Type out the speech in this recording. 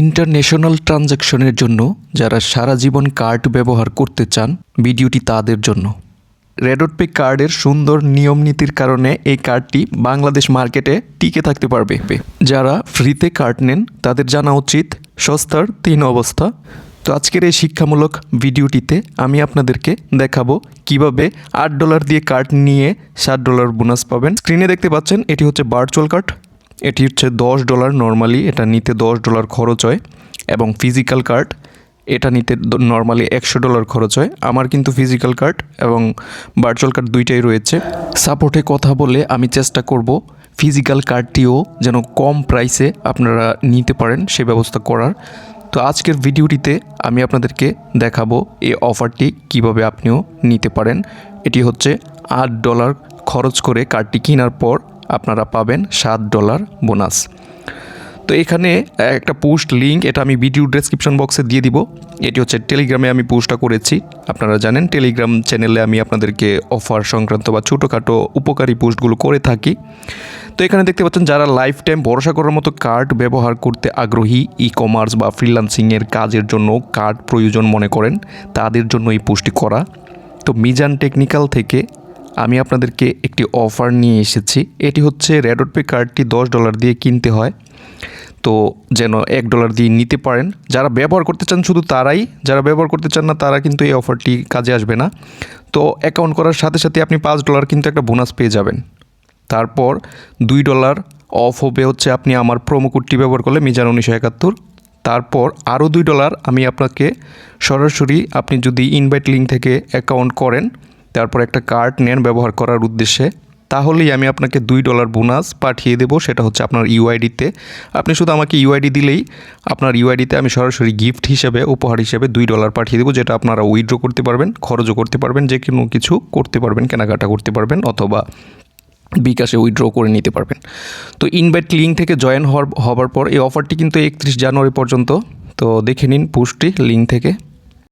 International ট্রানজ্যাকশনের জন্য যারা সারা জীবন card ব্যবহার করতে চান, ভিডিওটি তাদের জন্য। রেডট পে কার্ডের সুন্দর নিয়ম নীতির কারণে এই কার্ডটি বাংলাদেশ মার্কেটে টিকে থাকতে পারবে। যারা ফ্রিতে কার্ড নেন, তাদের জানা উচিত, সস্তার তিন অবস্থা। তো আজকের এই শিক্ষামূলক ভিডিওটিতে আমি আপনাদেরকে দেখাবো কীভাবে আট ডলার দিয়ে কার্ড নিয়ে ষাট ডলার বোনাস পাবেন। স্ক্রিনে দেখতে পাচ্ছেন, এটি হচ্ছে ভার্চুয়াল কার্ড এটি হচ্ছে দশ ডলার নর্মালি এটা নিতে দশ ডলার খরচ হয়। এবং ফিজিক্যাল কার্ড এটা নিতে নর্মালি একশো ডলার খরচ হয়। আমার কিন্তু ফিজিক্যাল কার্ড এবং ভার্চুয়াল কার্ড দুইটাই রয়েছে। সাপোর্টে কথা বলে আমি চেষ্টা করব ফিজিক্যাল কার্ডটিও যেন কম প্রাইসে আপনারা নিতে পারেন, সে ব্যবস্থা করার। তো আজকের ভিডিওটিতে আমি আপনাদেরকে দেখাবো এই অফারটি কীভাবে আপনিও নিতে পারেন। এটি হচ্ছে আট ডলার খরচ করে কার্ডটি কেনার পর আপনারা পাবেন সাত ডলার বোনাস। তো এখানে একটা পোস্ট লিঙ্ক এটা আমি ভিডিও ডেসক্রিপশন বক্সে দিয়ে দিব। এটি হচ্ছে টেলিগ্রামে আমি পোস্টটা করেছি। আপনারা জানেন টেলিগ্রাম চ্যানেলে আমি আপনাদেরকে অফার সংক্রান্ত বা ছোটোখাটো উপকারী পোস্টগুলো করে থাকি। তো এখানে দেখতে পাচ্ছেন, যারা লাইফ টাইম ভরসা করার মতো কার্ড ব্যবহার করতে আগ্রহী ই কমার্স বা ফ্রিল্যান্সিংয়ের কাজের জন্য কার্ড প্রয়োজন মনে করেন, তাদের জন্য এই পোস্টটি করা। তো মিজান টেকনিক্যাল থেকে আমি আপনাদেরকে একটি অফার নিয়ে এসেছি। এটি হচ্ছে রেডট পে কার্ডটি দশ ডলার দিয়ে কিনতে হয়। তো যেন এক ডলার দিয়ে নিতে পারেন। যারা ব্যবহার করতে চান শুধু তারাই, যারা ব্যবহার করতে চান না, তারা কিন্তু এই অফারটি কাজে আসবে না। তো অ্যাকাউন্ট করার সাথে সাথে আপনি পাঁচ ডলার কিন্তু একটা বোনাস পেয়ে যাবেন। তারপর দুই ডলার অফ হবে হচ্ছে আপনি আমার প্রোমো কোডটি ব্যবহার করলে মিজান উনিশশো একাত্তর। তারপর আরও দুই ডলার আমি আপনাকে সরাসরি আপনি যদি ইনভাইট লিঙ্ক থেকে অ্যাকাউন্ট করেন তারপর একটা কার্ড নেন ব্যবহার করার উদ্দেশ্যে, তাহলেই আমি আপনাকে দুই ডলার বোনাস পাঠিয়ে দেবো, সেটা হচ্ছে আপনার ইউআইডিতে আপনি শুধু আমাকে ইউআইডি দিলেই আপনার ইউআইডিতে আমি সরাসরি গিফট হিসেবে, উপহার হিসেবে দুই ডলার পাঠিয়ে দেবো, যেটা আপনারা উইথড্র করতে পারবেন, খরচও করতে পারবেন, যে কোনো কিছু করতে পারবেন, কেনাকাটা করতে পারবেন, অথবা বিকাশে উইথড্র করে নিতে পারবেন। তো ইনভাইট লিঙ্ক থেকে জয়েন হওয়ার, হবার পর এই অফারটি কিন্তু একত্রিশ জানুয়ারি পর্যন্ত। তো দেখে নিন পোস্টটি লিঙ্ক থেকে।